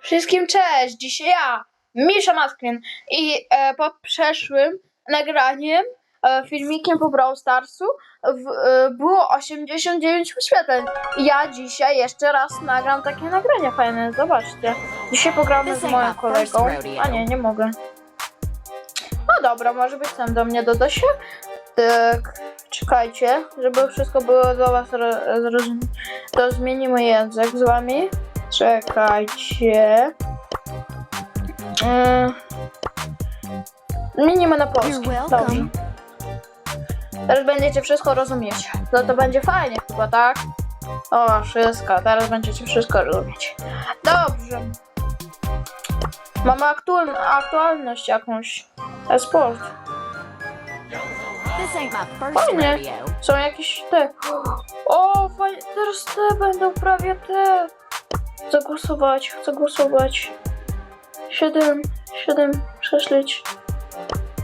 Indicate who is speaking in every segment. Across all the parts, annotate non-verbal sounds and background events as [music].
Speaker 1: Wszystkim cześć! Dzisiaj ja, Misza Masklin i e, pod przeszłym nagraniem, e, filmikiem po Brawl Starsu w, e, było 89 wyświetleń. I ja dzisiaj jeszcze raz nagram takie nagranie fajne, zobaczcie. Dzisiaj pogramy z moim kolegą. A nie, nie mogę. No dobra, może być sam do mnie doda się. Tak, czekajcie, żeby wszystko było do was ro- zrozumiałe. To zmienimy język z wami. Czekajcie. Yy. Zmienimy na polski.
Speaker 2: You're welcome.
Speaker 1: Dobrze. Teraz będziecie wszystko rozumieć. To to będzie fajnie chyba, tak? O, wszystko. Teraz będziecie wszystko rozumieć. Dobrze. Mamy aktual aktualność jakąś. E-sport. Fajnie. Są jakieś te. O, fajnie. Teraz te będą prawie te. Zagłosować, chcę głosować. Siedem, siedem, przeszlić.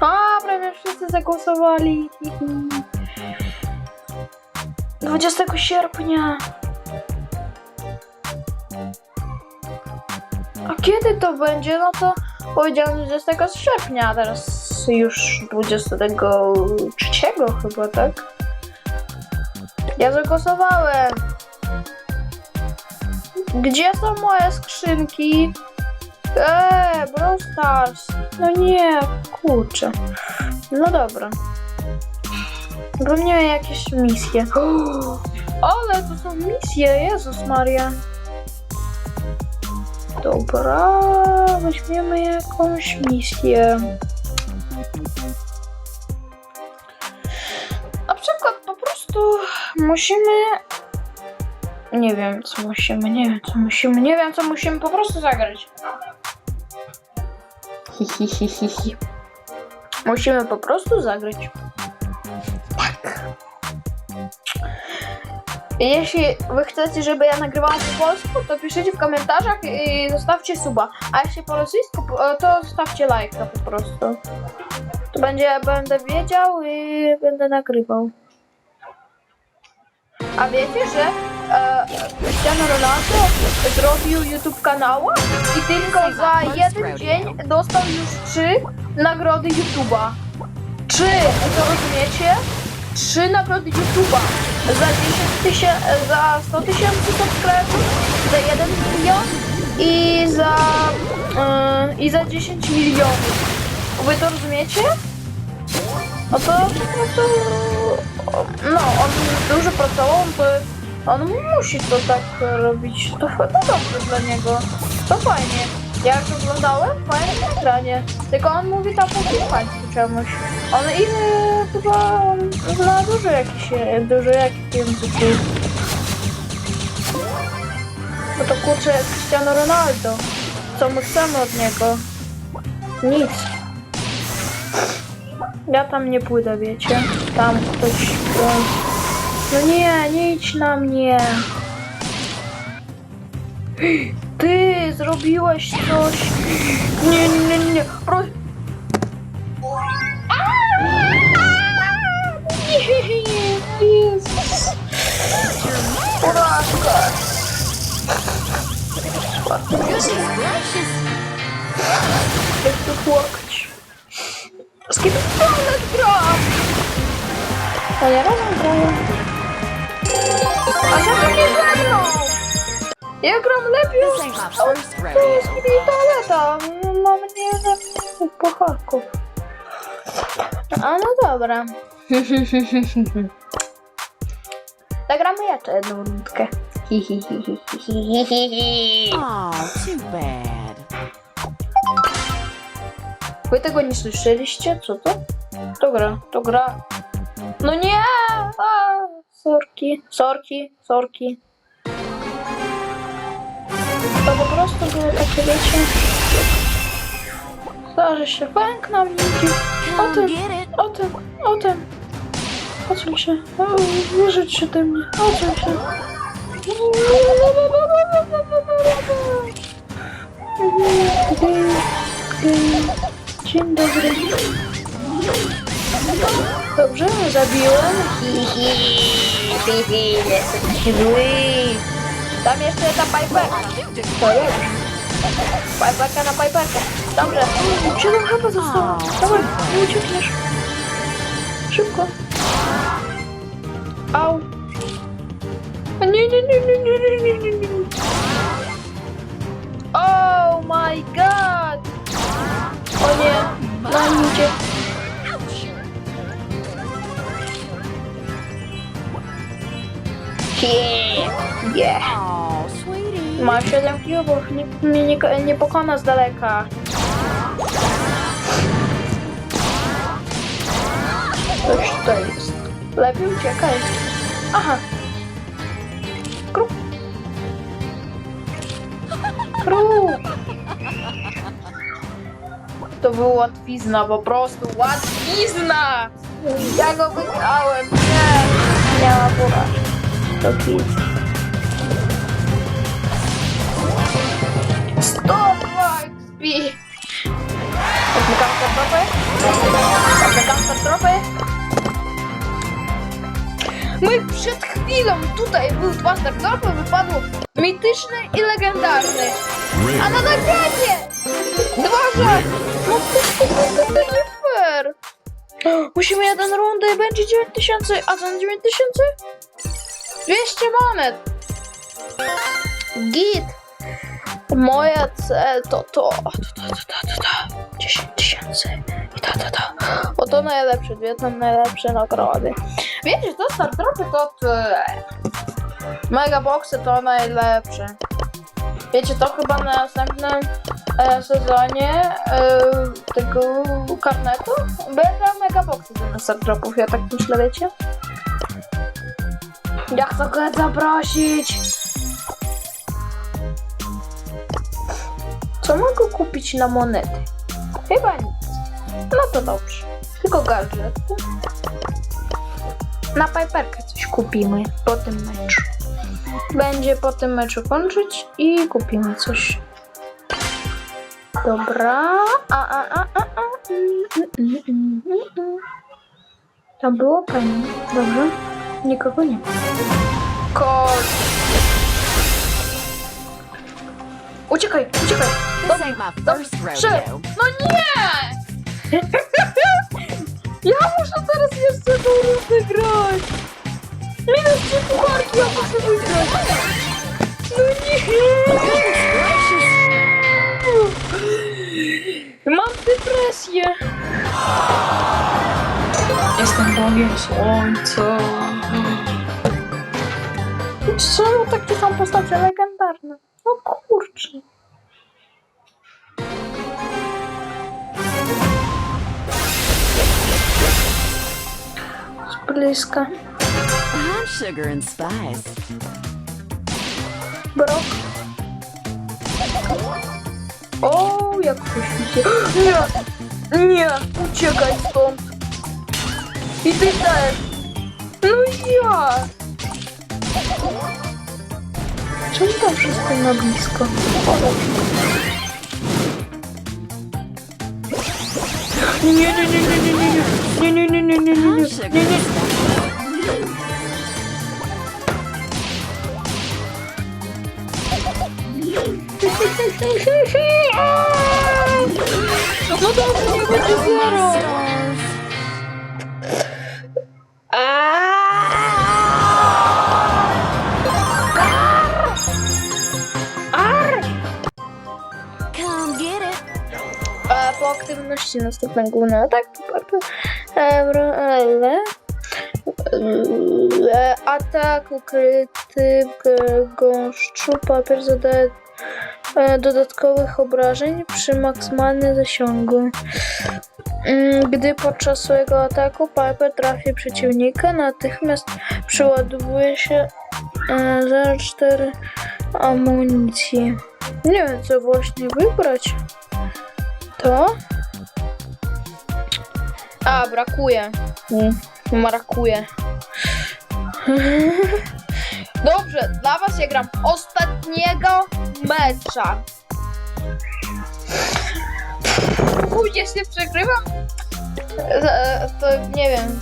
Speaker 1: A, prawie wszyscy zagłosowali. 20 sierpnia. A kiedy to będzie? No to powiedziałem 20 sierpnia, a teraz już 23 chyba, tak? Ja zagłosowałem. Gdzie są moje skrzynki? Eee, Brawl Stars. No nie, kurczę. No dobra. Zapomniałem jakieś misje. [gasps] Ale to są misje, Jezus Maria. Dobra, weźmiemy jakąś misję. Na przykład po prostu musimy. Nie wiem, co musimy, nie wiem, co musimy, nie wiem, co musimy po prostu zagrać. Hi, hi, hi, hi, hi. Musimy po prostu zagrać. Tak. Jeśli wy chcecie, żeby ja nagrywała po polsku, to piszcie w komentarzach i zostawcie suba. A jeśli po rosyjsku, to zostawcie lajka po prostu. To będzie, będę wiedział i będę nagrywał. A wiecie, że e, Cristiano Ronaldo zrobił YouTube kanała i tylko za jeden dzień dostał już trzy nagrody YouTube'a. Trzy, to rozumiecie? Trzy nagrody YouTube'a. Za 10 tysięcy, za 100 tysięcy subskrybów, za 1 milion i za, e, i za 10 milionów. Wy to rozumiecie? No to po prostu. No, on dużo pracował, to on musi to tak robić. To chyba dobrze dla niego. To fajnie. Ja już fajne nagranie. Tylko on mówi tam po hiszpańsku czemuś. On i e, chyba zna dużo jakichś, dużo jakichś języków. No to kurczę, Cristiano Ronaldo. Co my chcemy od niego? Nic. Ja tam nie pójdę, wiecie? Tam ktoś... Nie, nie, nie. Pro... Nie, Jezus. Porażka.
Speaker 2: Goodness gracious.
Speaker 1: Jak tu płakać. Z kim Toilet gra? To ja razem grają. A ja to nie ze mną. Ja gram lepiej
Speaker 2: rodeo.
Speaker 1: skibidi toaleta. Mam nie ze pucharków. A no dobra. [laughs] Zagramy jeszcze jedną rundkę.
Speaker 2: Oh, too bad.
Speaker 1: Wy tego nie słyszeliście? Co to? To gra, to gra. No nie! A, sorki, sorki, sorki. To po prostu było takie, wiecie... Zdarzy się, pęk na mnie. O tym, o tym, o tym. Odsuń się. Wyżyć się do mnie. Odsuń się. Dzień dobry. Dobrze, zabiłem. Hihi. Hihi, jesteś zły. Tam jeszcze ta pajperka. To jest. Pajperka na pajperkę. Dobrze. Siedem chyba zostało. Dawaj, nie uciekniesz. Szybko. Au. Nie, nie, nie, nie, nie, nie, nie, nie. Oh my god! O nie, no na mnie uciekł. Yeah. Yeah.
Speaker 2: Oh, sweetie.
Speaker 1: 7 nikt mnie nie, nie pokona z daleka. Coś to jest. Lepiej uciekaj. Aha. Kruk. Kruk. To był łatwizna, po prostu łatwizna! Ja go wygrałem, nie! Miała burę. 105. Stop Lightspeed! Odmykam kartropy. Odmykam kartropy. No i przed chwilą tutaj był dwa startupy, wypadło mityczny i legendarny. A na nagrodzie! Dwa No to, to, to, to, nie fair! Musimy jeden rundę, będzie 9000, a ten 9000? 200 monet. Git. Moja cel to to, to, to, to, to, to, to. 10 tysięcy i to, to, to. O to najlepsze, dwie to najlepsze nagrody. Wiecie, to startropy to te. Megaboxy to najlepsze. Wiecie, to chyba na następnym e, sezonie e, tego karnetu będą megaboxy zamiast startropów, ja tak myślę, wiecie? Ja chcę zaprosić! Co mogę kupić na monety? Chyba nic. No to dobrze. Tylko gadżety. Na Piperkę coś kupimy po tym meczu. Będzie po tym meczu kończyć i kupimy coś. Dobra. A, a, a, a, a. Mm, mm, mm, mm, mm. Tam było fajnie. Dobrze. Никого
Speaker 2: нет. Кот. Утекай, утекай.
Speaker 1: Шеф,
Speaker 2: ну
Speaker 1: нет! [laughs] Я уже зараз я все должен играть. Минус чепухарь, я хочу выиграть. Ну нет! [laughs] Мам, ты трэш я. Jestem Bogiem Słońca. Czemu takie są postacie legendarne? No kurczę. Z bliska.
Speaker 2: I'm sugar and spice.
Speaker 1: Brok. O, jak to świecie. [gasps] Nie, nie, uciekaj stąd. I ty też. No ja. Czemu tam wszystko na blisko? Nie, nie, nie, nie, nie, nie, nie, nie, nie, nie, nie, nie, nie, nie, nie.
Speaker 2: spice.
Speaker 1: No dobrze, nie będzie zero. Aktywności następnego euro, ale e, atak ukryty gąszczu papier zadaje e, dodatkowych obrażeń przy maksymalnym zasięgu. Mm, Gdy podczas swojego ataku Piper trafi przeciwnika, natychmiast przyładowuje się e, 0,4 amunicji. Nie wiem co właśnie wybrać. To? A, brakuje. Mm, Brakuje. [laughs] Dobrze, dla was ja gram ostatniego mecza. Uj, jeśli przegrywam, e, to nie wiem.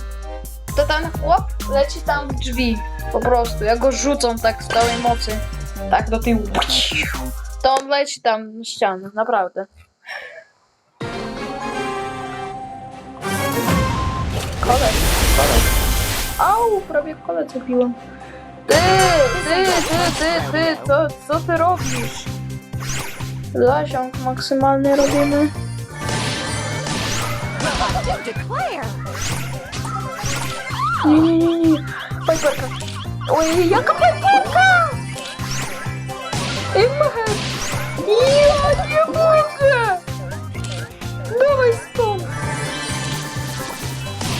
Speaker 1: To ten chłop leci tam w drzwi. Po prostu. Ja go rzucam tak z całej mocy. Tak do tyłu. to on leci tam na ścianę, naprawdę. Kolec, kolec. Au, prawie kolec zabiłem. Ty, ty, ty, ty, ty, co, co ty robisz? Zasiąg maksymalny robimy. Nie, nie, nie, nie. Piperka. Oj, jaka piperka? Imhet. Ja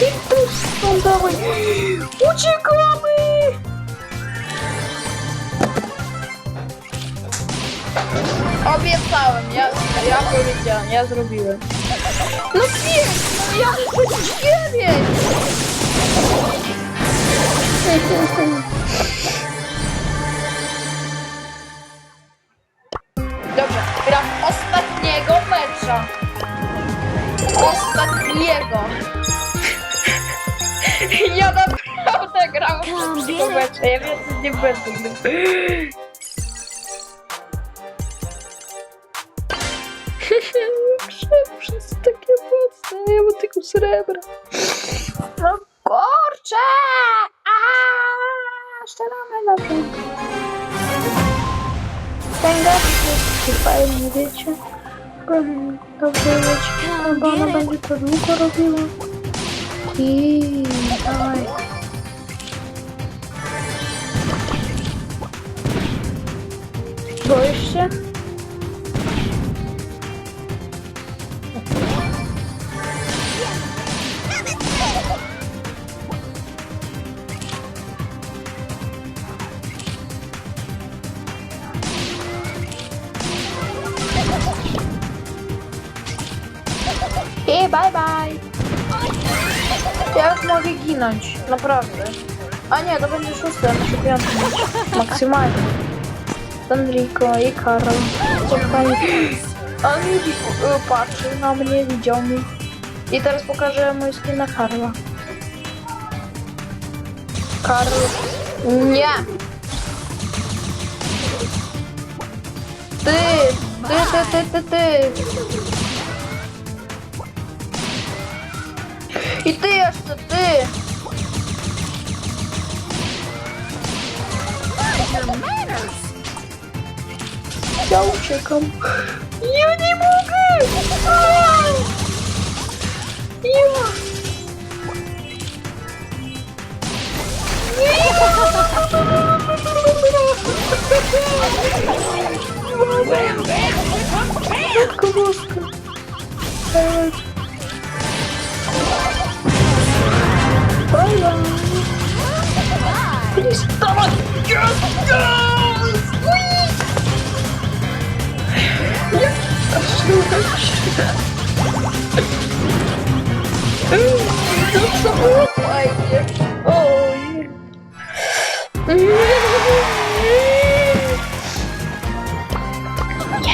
Speaker 1: Ти тут стандали. Учеками! Обіцяли, я, я полетіла, я зарубил. Ну сіль! Я хочу сіль! Mecza. Ja więcej nie będę [laughs] grał. Przez takie mocne, ja mam tylko srebra. No kurczę! Aaa, strzelamy na to. Ten gaz jest fajny, wiecie? Mhm, Dobrze wiecie, bo ona będzie to długo robiła. I dawaj. Откроешься. Окей, э, бай-бай. Я их могу гинуть, но правда. А нет, это будет шустер, на чемпионат. Максимально. Андрейко и Карл. Они э, падши на мне ведем. И зараз покажу мой скин на Карла. Карл. Не. Ты, ты, ты, ты, ты, ты. И ты, а что ты? я учекам. Я не могу! Я... Как ловко. Bye-bye. Please, stop it! Yes, yes! To co było fajnie. Oj.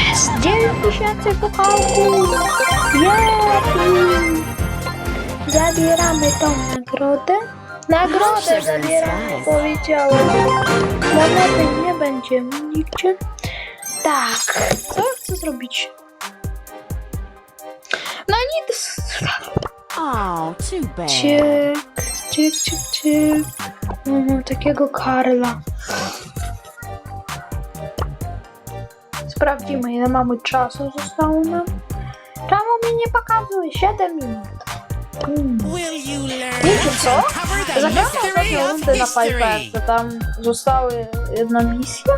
Speaker 1: Jest 9 tysięcy puchałków. Jej. Zabieramy tą nagrodę. Nagrodę zabieramy, powiedziałem. Monety nie będziemy nigdzie. Tak, co ja chcę zrobić? No nic.
Speaker 2: Oh, too bad.
Speaker 1: Ciek, ciek, ciek, ciek. Mhm, takiego Karla. Sprawdzimy, ile mamy czasu zostało nam. Czemu mi nie pokazuje? 7 minut. Mm. Wiecie co? Zagramy ostatnią rundę na Piperce. Tam została jedna misja.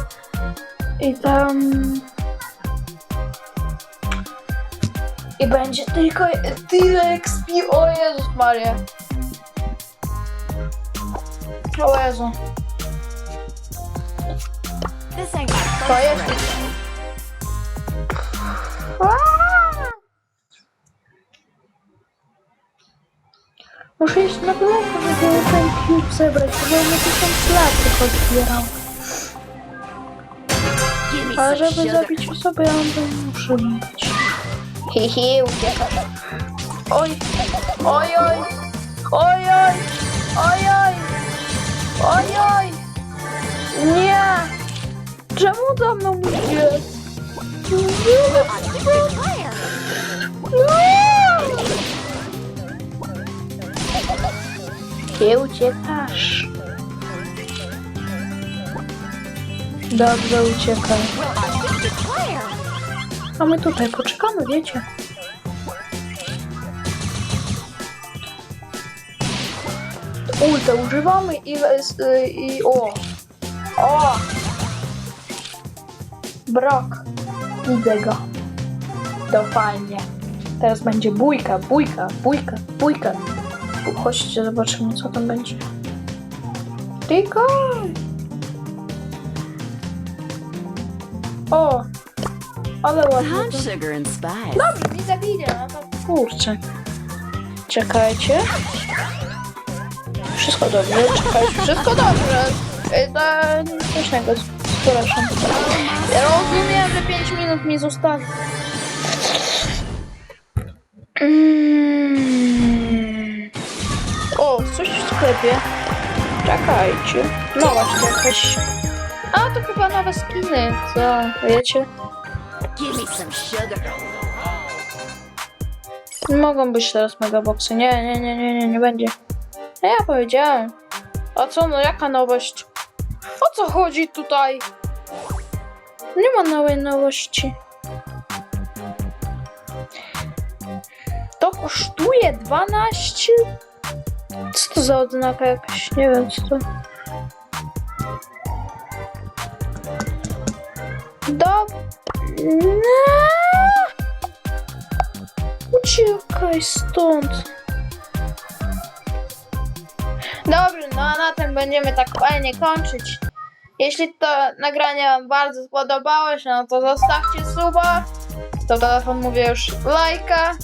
Speaker 1: I tam... I będzie tylko tyle XP. O Jezus Maria. O Jezu. To jest... Muszę iść na daleko, żeby ten cube zebrać, bo mnie tysiąc lat tylko Ale
Speaker 2: some
Speaker 1: żeby zabić osobę, ja to muszę mieć. Hihi, uciekasz. Oj, oj, oj, oj, oj, oj, oj, oj, oj. Nie! Czemu za mną idzie?
Speaker 2: I declare.
Speaker 1: Gdzie uciekasz? Dobrze uciekaj.
Speaker 2: I.
Speaker 1: A my tutaj poczekamy, wiecie. Ulta używamy i, y, i o. O! Brok. Widzę. To fajnie. Teraz będzie bójka, bójka, bójka, bójka. Chodźcie, zobaczymy co tam będzie. Tylko. O! Ale ładnie.
Speaker 2: I'm
Speaker 1: to-
Speaker 2: sugar and spice.
Speaker 1: Dobrze, no to kurczę. Czekajcie. Wszystko dobrze, czekajcie, wszystko dobrze. Y, To nic strasznego, przepraszam. Ja rozumiem, że 5 minut mi zostało. Mm. O, coś w sklepie. Czekajcie. No właśnie, jakaś... A, to chyba nowe skiny, co, wiecie? Mogą być teraz megaboxy. Nie, nie, nie, nie, nie, nie będzie. Ja powiedziałem. A co, no jaka nowość? O co chodzi tutaj? Nie ma nowej nowości. To kosztuje 12? Co to za odznaka jakaś? Nie wiem co to. Do... No. Uciekaj stąd. Dobrze, no a na tym będziemy tak fajnie kończyć. Jeśli to nagranie Wam bardzo spodobało się, no to zostawcie suba. To telefon mówię już lajka.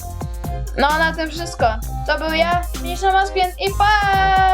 Speaker 1: No a na tym wszystko. To był ja, Misza Maskien i pa!